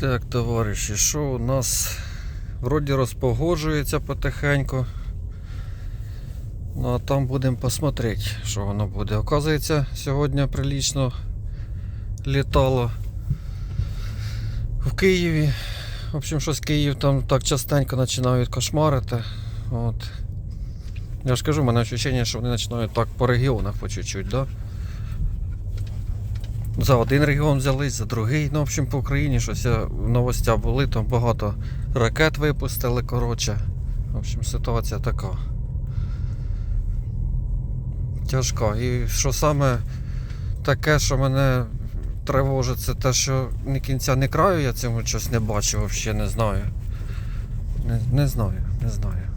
Так, товариші, що у нас вроді розпогоджується потихеньку. Ну а там будемо посмотрети, що воно буде. Оказується, сьогодні прилічно літало в Києві. В общем, щось Київ там так частенько починають кошмарити. От. Я ж кажу, в мене відчуття, що вони починають так по регіонах по чуть-чуть, да? За один регіон взялись, за другий. Ну, в общем, по Україні щось я в новостях були, там багато ракет випустили, коротше. В общем, ситуація така. Тяжка. І що саме таке, що мене тривожить, це те, що ні кінця, ні краю я цьому щось не бачу, взагалі не знаю. Не, не знаю, не знаю.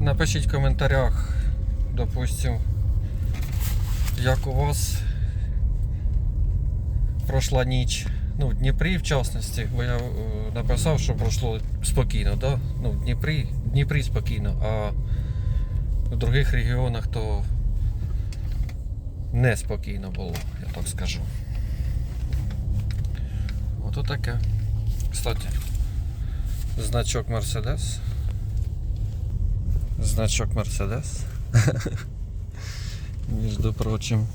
Напишіть в коментарях, допустим, як у вас пройшла ніч. Ну, в Дніпрі, в частності, бо я е, написав, що пройшло спокійно, да? Ну, в Дніпрі, в Дніпрі спокійно, а в других регіонах то неспокійно було, я так скажу. Ото таке. Кстати, значок Mercedes. Значок Mercedes. Между прочим.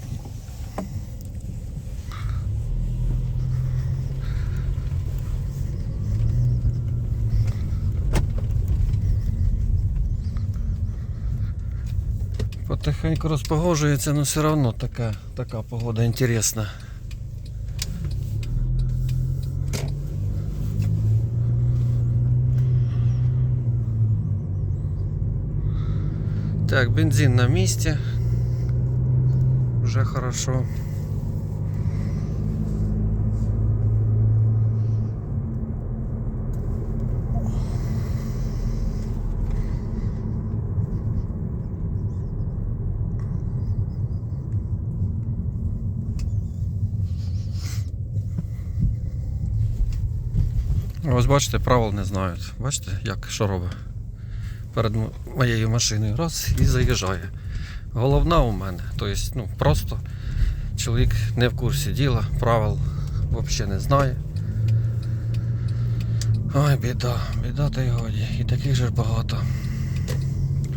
Потихеньку розпогоджується, але все одно така, така погода інтересна. Так, бензин на місці. Вже хорошо. Ось бачите, правил не знають. Бачите, як що робить? Перед моєю машиною раз і заїжджає. Головна у мене, тобто, ну, просто чоловік не в курсі діла, правил взагалі не знає. Ой, біда, біда та й годі. І таких же багато.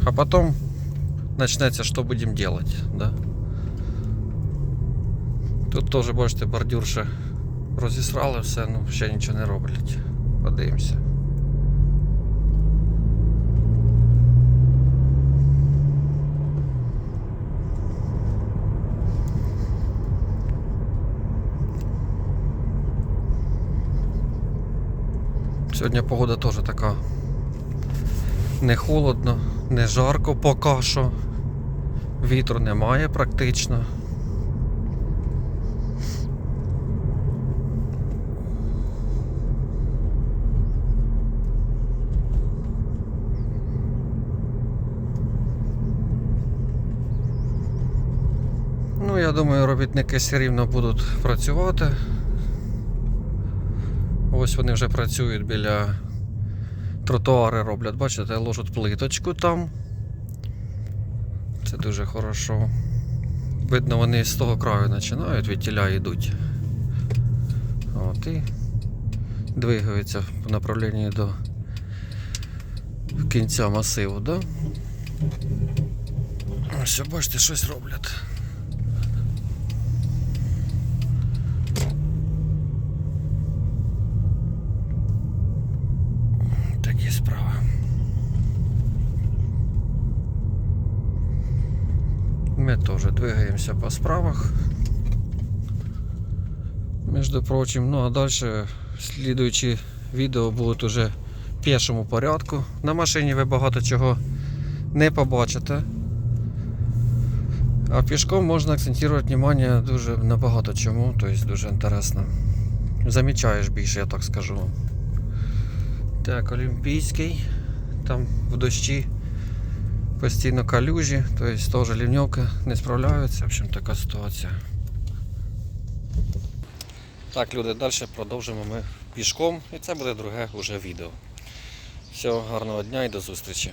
А потім почнеться, що будемо робити. Да? Тут теж, бачите, бордюр ще розісрали все, ну ще нічого не роблять. Подивимося. Сьогодні погода теж така не холодно, не жарко поки що. Вітру немає практично. Ну, я думаю, робітники все рівно будуть працювати. Ось вони вже працюють біля тротуари роблять, бачите, ложать плиточку там. Це дуже хорошо. Видно, вони з того краю починають, від тіля йдуть. От і двигаються по направленню до кінця масиву, да? Ось, бачите, щось роблять. Ми теж двигаємося по справах. Между прочим, ну а далі слідуючі відео будуть уже в пішому порядку. На машині ви багато чого не побачите. А пішком можна акцентувати увагу дуже на багато чому, тобто дуже інтересно. Замічаєш більше, я так скажу. Так, Олімпійський. Там в дощі постійно калюжі, тобто теж лівньовки не справляються. В общем, така ситуація. Так, люди, далі продовжимо ми пішком і це буде друге вже відео. Всього гарного дня і до зустрічі.